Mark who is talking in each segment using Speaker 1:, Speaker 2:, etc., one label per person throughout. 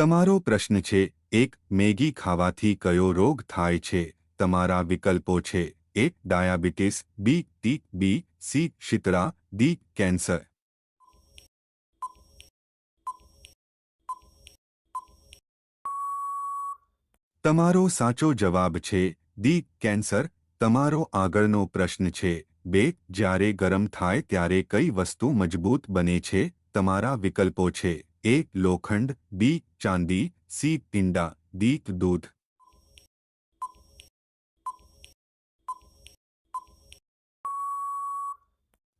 Speaker 1: તમારો પ્રશ્ન છે એક મેગી ખાવાથી કયો રોગ થાય છે તમારા વિકલ્પો છે A diabetes B T B C Shitala D cancer તમારો સાચો જવાબ છે દી કેન્સર તમારો આગળનો પ્રશ્ન છે બે જ્યારે ગરમ થાય ત્યારે કઈ વસ્તુ મજબૂત બને છે તમારા વિકલ્પો છે એ લોખંડ બી ચાંદી સી પિંડા દી દૂધ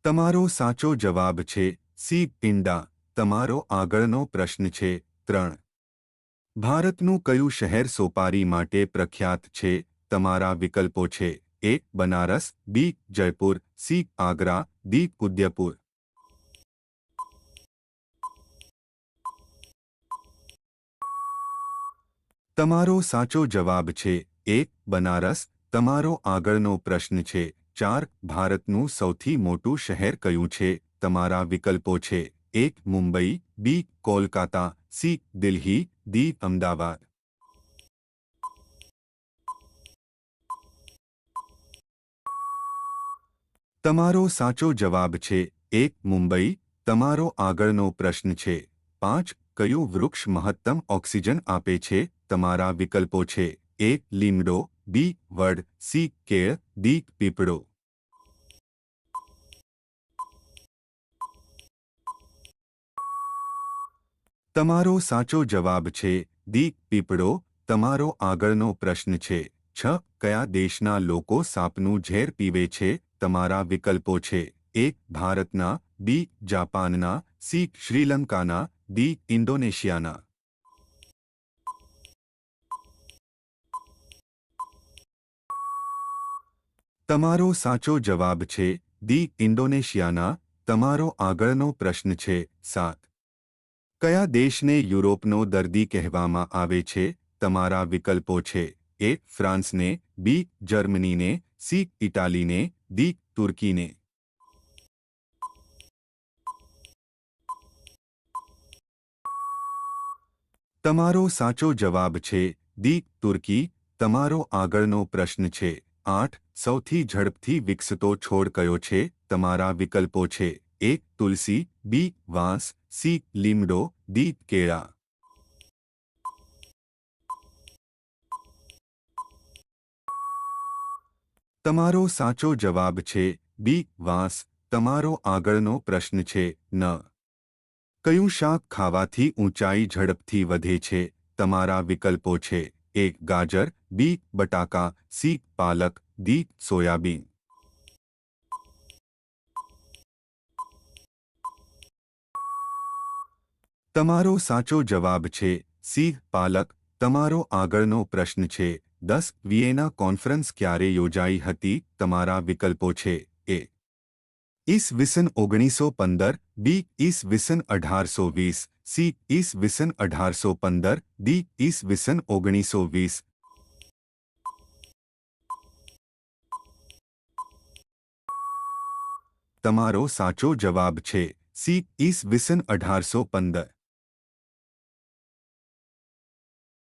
Speaker 1: તમારો સાચો જવાબ છે સી પિંડા તમારો આગળનો પ્રશ્ન છે ત્રણ ભારતનું કયું શહેર સોપારી માટે પ્રખ્યાત છે તમારા વિકલ્પો છે A Banaras B Jaipur C Agra D Udaipur તમારો સાચો જવાબ છે 1 બનારસ તમારો આગળનો પ્રશ્ન છે 4 ભારતનું સૌથી મોટું શહેર કયું છે તમારાં વિકલ્પો છે 1 Mumbai B Kolkata C Delhi D Ahmedabad તમારો સાચો જવાબ છે 1 મુંબઈ તમારો આગળનો પ્રશ્ન છે 5 કયું વૃક્ષ મહત્તમ ઓક્સિજન આપે છે તમારો વિકલ્પો છે 1 લીમડો બી વર્ડ સી કેળ ડી પીપડો તમારો સાચો જવાબ છે ડી પીપડો તમારો આગળનો પ્રશ્ન છે 6 કયા દેશના લોકો સાપનું ઝેર પીવે છે તમારો વિકલ્પો છે 1 ભારતના બી જાપાનના સી શ્રીલંકાના ડી ઇન્ડોનેશિયાના તમારો સાચો જવાબ છે દી ઇન્ડોનેશિયાના તમારો આગળનો પ્રશ્ન છે સાત કયા દેશને યુરોપનો દર્દી કહેવામાં આવે છે તમારા વિકલ્પો છે એ ફ્રાન્સને બી જર્મનીને સી ઇટાલીને દી તુર્કીને તમારો સાચો જવાબ છે દી તુર્કી તમારો આગળનો પ્રશ્ન છે आठ सौथी झड़पथी विकसितो छोड़ कयो छे तमारा विकल्पो छे एक तुलसी बी वांस सी लीमडो दी केड़ा तमारो साचो जवाब छे बी वांस तमारो आगळनो प्रश्न छे न कयु शाक खावाथी ऊंचाई झड़पथी वधे छे तमारा विकल्पो छे एक गाजर बी बटाका सी पालक डी सोयाबीन तमारो साचो जवाब छे सी पालक तमारो आगनो प्रश्न छे दस वियेना कॉन्फरेंस क्यारे योजाई हती तमारा विकल्पो छे ए इस विसन ओगनीसो पंदर बी इस विसन अठार सौ वीस सी इस विसन अठार सौ पंदर डी इस विसन ओगनीसो वीस તમારો સાચો જવાબ છે સી ઈસ ઈસવીસન અઢારસો પંદર